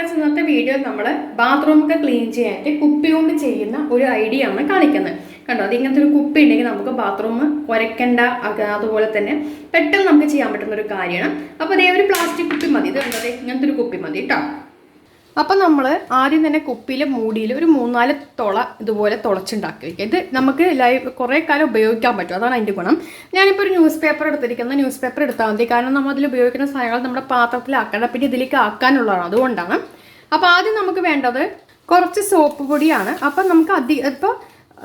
Friends ഇന്നത്തെ video നമ്മൾ ബാത്റൂമൊക്കെ clean ചെയ്യാനായിട്ട് കുപ്പി കൊണ്ട് ചെയ്യുന്ന ഒരു ഐഡിയ ആണ് കാണിക്കുന്നത്. കണ്ടോ? അത് ഇങ്ങനത്തെ ഒരു കുപ്പി ഉണ്ടെങ്കിൽ നമുക്ക് ബാത്റൂം കുരയ്ക്കേണ്ട അതുപോലെ തന്നെ പെട്ടെന്ന് നമുക്ക് ചെയ്യാൻ പറ്റുന്ന ഒരു കാര്യമാണ്. അപ്പോൾ അതേ ഒരു പ്ലാസ്റ്റിക് കുപ്പി മതി. ഇത് കണ്ടോ? ഇങ്ങനത്തെ ഒരു കുപ്പി മതി കേട്ടോ അപ്പം നമ്മൾ ആദ്യം തന്നെ കുപ്പിയിൽ മൂടിയിൽ ഒരു മൂന്നാൽ തുള ഇതുപോലെ തുളച്ചുണ്ടാക്കി വയ്ക്കുക ഇത് നമുക്ക് ലൈവ് കുറേ കാലം ഉപയോഗിക്കാൻ പറ്റും. അതാണ് അതിന്റെ ഗുണം. ഞാനിപ്പോൾ ഒരു ന്യൂസ് പേപ്പർ എടുത്തിരിക്കുന്ന ന്യൂസ് പേപ്പർ എടുത്താൽ മതി. കാരണം നമ്മൾ അതിൽ ഉപയോഗിക്കുന്ന സാധനങ്ങൾ നമ്മുടെ പാത്രത്തിലാക്കണം. പിന്നെ ഇതിലേക്ക് ആക്കാനുള്ളതാണ്. അതുകൊണ്ടാണ്. അപ്പോൾ ആദ്യം നമുക്ക് വേണ്ടത് കുറച്ച് സോപ്പ് പൊടിയാണ്. അപ്പം നമുക്ക് അധികം ഇപ്പോൾ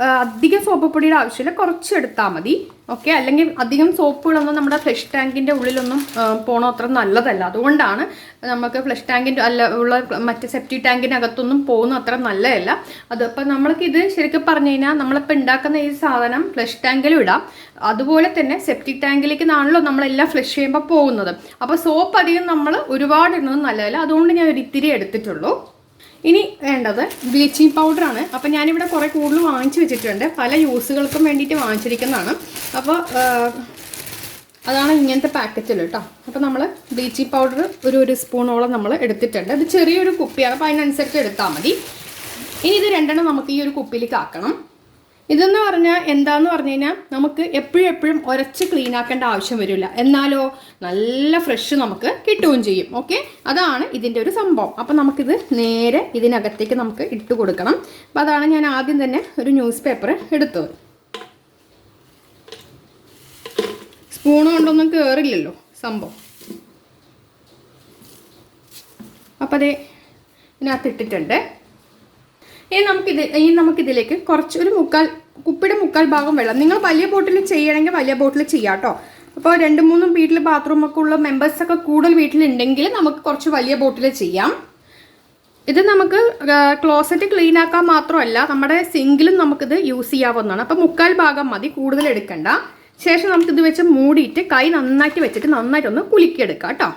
അധികം സോപ്പ് പൊടിയുടെ ആവശ്യമില്ല. കുറച്ച് എടുത്താൽ മതി. ഓക്കെ? അല്ലെങ്കിൽ അധികം സോപ്പുകളൊന്നും നമ്മുടെ ഫ്ലഷ് ടാങ്കിന്റെ ഉള്ളിലൊന്നും പോകണോ അത്ര നല്ലതല്ല. അതുകൊണ്ടാണ് നമുക്ക് ഫ്ലഷ് ടാങ്കിന്റെ അല്ല ഉള്ള മറ്റ് സെപ്റ്റി ടാങ്കിനകത്തൊന്നും പോകുന്ന അത്ര നല്ലതല്ല. അതിപ്പോൾ നമ്മൾക്ക് ഇത് ശരിക്കും പറഞ്ഞു കഴിഞ്ഞാൽ നമ്മളിപ്പോൾ ഉണ്ടാക്കുന്ന ഈ സാധനം ഫ്ലഷ് ടാങ്കിലും ഇടാം. അതുപോലെ തന്നെ സെപ്റ്റി ടാങ്കിലേക്ക് നാണല്ലോ നമ്മളെല്ലാം ഫ്ലഷ് ചെയ്യുമ്പോൾ പോകുന്നത്. അപ്പോൾ സോപ്പ് അധികം നമ്മൾ ഒരുപാട് ഇടുന്നത് നല്ലതല്ല. അതുകൊണ്ട് ഞാൻ ഒരു ഇത്തിരി എടുത്തിട്ടുള്ളൂ. ഇനി വേണ്ടത് ബ്ലീച്ചിങ് പൗഡറാണ്. അപ്പോൾ ഞാനിവിടെ കുറേ കൂടുതൽ വാങ്ങിച്ചു വെച്ചിട്ടുണ്ട്. പല യൂസുകൾക്കും വേണ്ടിയിട്ട് വാങ്ങിച്ചിരിക്കുന്നതാണ്. അപ്പോൾ അതാണ് ഇങ്ങനത്തെ പാക്കറ്റിൽ കേട്ടോ അപ്പോൾ നമ്മൾ ബ്ലീച്ചിങ് പൗഡർ ഒരു ഒരു സ്പൂണോളം നമ്മൾ എടുത്തിട്ടുണ്ട്. ഇത് ചെറിയൊരു കുപ്പിയാണ്. അപ്പോൾ അതിനനുസരിച്ച് എടുത്താൽ മതി. ഇനി ഇത് രണ്ടെണ്ണം നമുക്ക് ഈ ഒരു കുപ്പിയിലേക്ക് ആക്കണം. ഇതെന്ന് പറഞ്ഞാൽ എന്താന്ന് പറഞ്ഞു കഴിഞ്ഞാൽ നമുക്ക് എപ്പോഴും എപ്പോഴും ഉരച്ച് ക്ലീൻ ആക്കേണ്ട ആവശ്യം വരില്ല. എന്നാലോ നല്ല ഫ്രഷ് നമുക്ക് കിട്ടുകയും ചെയ്യും. ഓക്കെ അതാണ് ഇതിന്റെ ഒരു സംഭവം. അപ്പം നമുക്കിത് നേരെ ഇതിനകത്തേക്ക് നമുക്ക് ഇട്ട് കൊടുക്കണം. അപ്പം അതാണ് ഞാൻ ആദ്യം തന്നെ ഒരു ന്യൂസ് പേപ്പർ എടുത്തത്. സ്പൂൺ കൊണ്ടൊന്നും കയറില്ലല്ലോ സംഭവം. അപ്പം അതെ ഇതിനകത്ത് ഇട്ടിട്ടുണ്ട് ഇനി നമുക്കിത് ഇനി നമുക്കിതിലേക്ക് കുറച്ച് ഒരു മുക്കാൽ കുപ്പിയുടെ മുക്കാൽ ഭാഗം വെള്ളം. നിങ്ങൾ വലിയ ബോട്ടിൽ ചെയ്യണമെങ്കിൽ വലിയ ബോട്ടിൽ ചെയ്യാം കേട്ടോ അപ്പോൾ രണ്ട് മൂന്നും വീട്ടിൽ ബാത്റൂമൊക്കെ ഉള്ള മെമ്പേഴ്സൊക്കെ കൂടുതൽ വീട്ടിലുണ്ടെങ്കിൽ നമുക്ക് കുറച്ച് വലിയ ബോട്ടിൽ ചെയ്യാം. ഇത് നമുക്ക് ക്ലോസറ്റ് ക്ലീൻ ആക്കാൻ മാത്രമല്ല നമ്മുടെ സിങ്കിലും നമുക്കിത് യൂസ് ചെയ്യാവുന്നതാണ്. അപ്പോൾ മുക്കാൽ ഭാഗം മതി കൂടുതൽ എടുക്കണ്ട. ശേഷം നമുക്കിത് വെച്ച് മൂടിയിട്ട് കൈ നന്നായിട്ട് വെച്ചിട്ട് നന്നായിട്ടൊന്ന് കുലുക്കിയെടുക്കാം കേട്ടോ.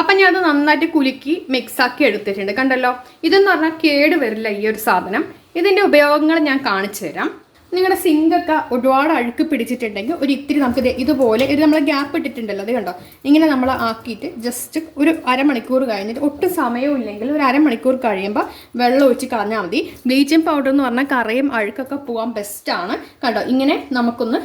അപ്പം ഞാൻ അത് നന്നായിട്ട് കുലുക്കി മിക്സാക്കി എടുത്തിട്ടുണ്ട്. കണ്ടല്ലോ? ഇതെന്ന് പറഞ്ഞാൽ കേട് വരില്ല ഈ ഒരു സാധനം. ഇതിന്റെ ഉപയോഗങ്ങൾ ഞാൻ കാണിച്ചു തരാം. നിങ്ങളുടെ സിങ്കൊക്കെ ഒരുപാട് അഴുക്ക് പിടിച്ചിട്ടുണ്ടെങ്കിൽ ഒരു ഇത്തിരി നമുക്ക് ഇതുപോലെ ഇത് നമ്മൾ ഗ്യാപ്പ് ഇട്ടിട്ടുണ്ടല്ലോ അത് കണ്ടോ? ഇങ്ങനെ നമ്മൾ ആക്കിയിട്ട് ജസ്റ്റ് ഒരു അരമണിക്കൂർ കഴിഞ്ഞിട്ട് ഒട്ടും സമയവും ഇല്ലെങ്കിൽ ഒരു അരമണിക്കൂർ കഴിയുമ്പോൾ വെള്ളം ഒഴിച്ച് കളഞ്ഞാൽ മതി. ബ്ലീച്ചിങ് പൗഡർ എന്ന് പറഞ്ഞാൽ കറയും അഴുക്കൊക്കെ പോകാൻ ബെസ്റ്റാണ് കണ്ടോ? ഇങ്ങനെ നമുക്കൊന്ന്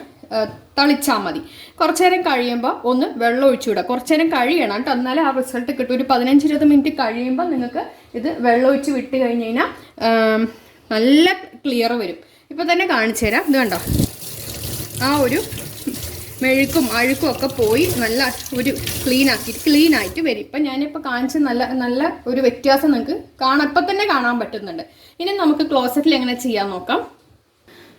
തളിച്ചാൽ മതി. കുറച്ചു നേരം കഴിയുമ്പോൾ ഒന്ന് വെള്ളം ഒഴിച്ചു വിടുക കുറച്ചു നേരം കഴിയണം കേട്ടോ എന്നാലേ ആ റിസൾട്ട് കിട്ടും. ഒരു പതിനഞ്ച് ഇരുപത് മിനിറ്റ് കഴിയുമ്പോൾ നിങ്ങൾക്ക് ഇത് വെള്ളം ഒഴിച്ച് വിട്ട് കഴിഞ്ഞ് കഴിഞ്ഞാൽ നല്ല ക്ലിയർ വരും. ഇപ്പോൾ തന്നെ കാണിച്ചു തരാം. ഇത് കണ്ടോ? ആ ഒരു മെഴുക്കും അഴുക്കും ഒക്കെ പോയി നല്ല ഒരു ക്ലീൻ ആക്കിയിട്ട് ക്ലീൻ ആയിട്ട് വരും. ഇപ്പം ഞാനിപ്പോൾ കാണിച്ച നല്ല നല്ല ഒരു വ്യത്യാസം നിങ്ങൾക്ക് കാണാം ഇപ്പം തന്നെ കാണാൻ പറ്റുന്നുണ്ട്. ഇനി നമുക്ക് ക്ലോസറ്റിൽ എങ്ങനെ ചെയ്യാൻ നോക്കാം?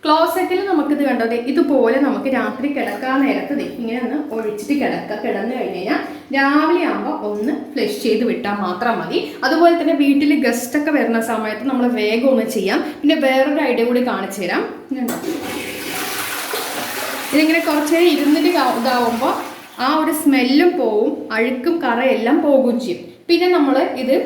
ക്ലോസറ്റിൽ നമുക്കിത് കണ്ടോ? ഇതുപോലെ നമുക്ക് രാത്രി കിടക്കാൻ നേരത്ത് ഇങ്ങനെ ഒന്ന് ഒഴിച്ചിട്ട് കിടക്കുക കിടന്നു കഴിഞ്ഞ് കഴിഞ്ഞാൽ രാവിലെ ആകുമ്പോൾ ഒന്ന് ഫ്ലഷ് ചെയ്ത് വിട്ടാൽ മാത്രം മതി. അതുപോലെ തന്നെ വീട്ടിൽ ഗസ്റ്റൊക്കെ വരുന്ന സമയത്ത് നമ്മൾ വേഗം ഒന്ന് ചെയ്യാം. പിന്നെ വേറൊരു ഐഡിയ കൂടി കാണിച്ചു തരാം. ഇതിങ്ങനെ കുറച്ച് നേരം ഇരുന്നിട്ട് ഇതാവുമ്പോൾ ആ ഒരു സ്മെല്ലും പോവും അഴുക്കും കറയെല്ലാം പോകുകയും ചെയ്യും. പിന്നെ നമ്മൾ ഇത്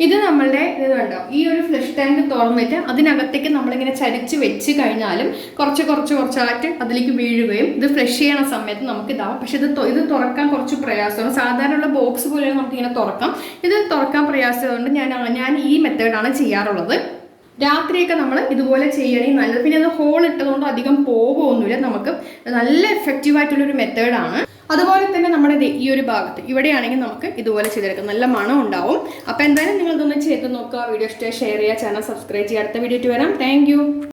ഇത് നമ്മളുടെ ഇത് കണ്ടോ? ഈ ഒരു ഫ്ലഷ് ടാങ്ക് തുറന്നിട്ട് അതിനകത്തേക്ക് നമ്മളിങ്ങനെ ചരിച്ച് വെച്ച് കഴിഞ്ഞാലും കുറച്ച് കുറച്ച് കുറച്ചായിട്ട് അതിലേക്ക് വീഴുകയും ഇത് ഫ്ലഷ് ചെയ്യണ സമയത്ത് നമുക്ക് ഇതാവും പക്ഷെ ഇത് ഇത് തുറക്കാൻ കുറച്ച് പ്രയാസമാണ്. സാധാരണയുള്ള ബോക്സ് പോലെ നമുക്കിങ്ങനെ തുറക്കാം. ഇത് തുറക്കാൻ പ്രയാസമുണ്ട്. ഞാൻ ഞാൻ ഈ മെത്തേഡാണ് ചെയ്യാറുള്ളത്. രാത്രിയൊക്കെ നമ്മൾ ഇതുപോലെ ചെയ്യണേ നല്ലത്. പിന്നെ അത് ഹോൾ ഇട്ടതുകൊണ്ട് അധികം പോകുമൊന്നുമില്ല നമുക്ക് നല്ല എഫക്റ്റീവ് ആയിട്ടുള്ളൊരു മെത്തേഡാണ് അതുപോലെ തന്നെ നമ്മുടെ ഈ ഒരു ഭാഗത്ത് ഇവിടെയാണെങ്കിൽ നമുക്ക് ഇതുപോലെ ചെയ്തെടുക്കാം. നല്ല മണം ഉണ്ടാവും. അപ്പോൾ എന്തായാലും നിങ്ങൾ ഇതൊന്ന് ചെയ്ത് നോക്കുക. വീഡിയോ ഇഷ്ടമായി ഷെയർ ചെയ്യുക. ചാനൽ സബ്സ്ക്രൈബ് ചെയ്യുക. അടുത്ത വീഡിയോ വരാം. താങ്ക്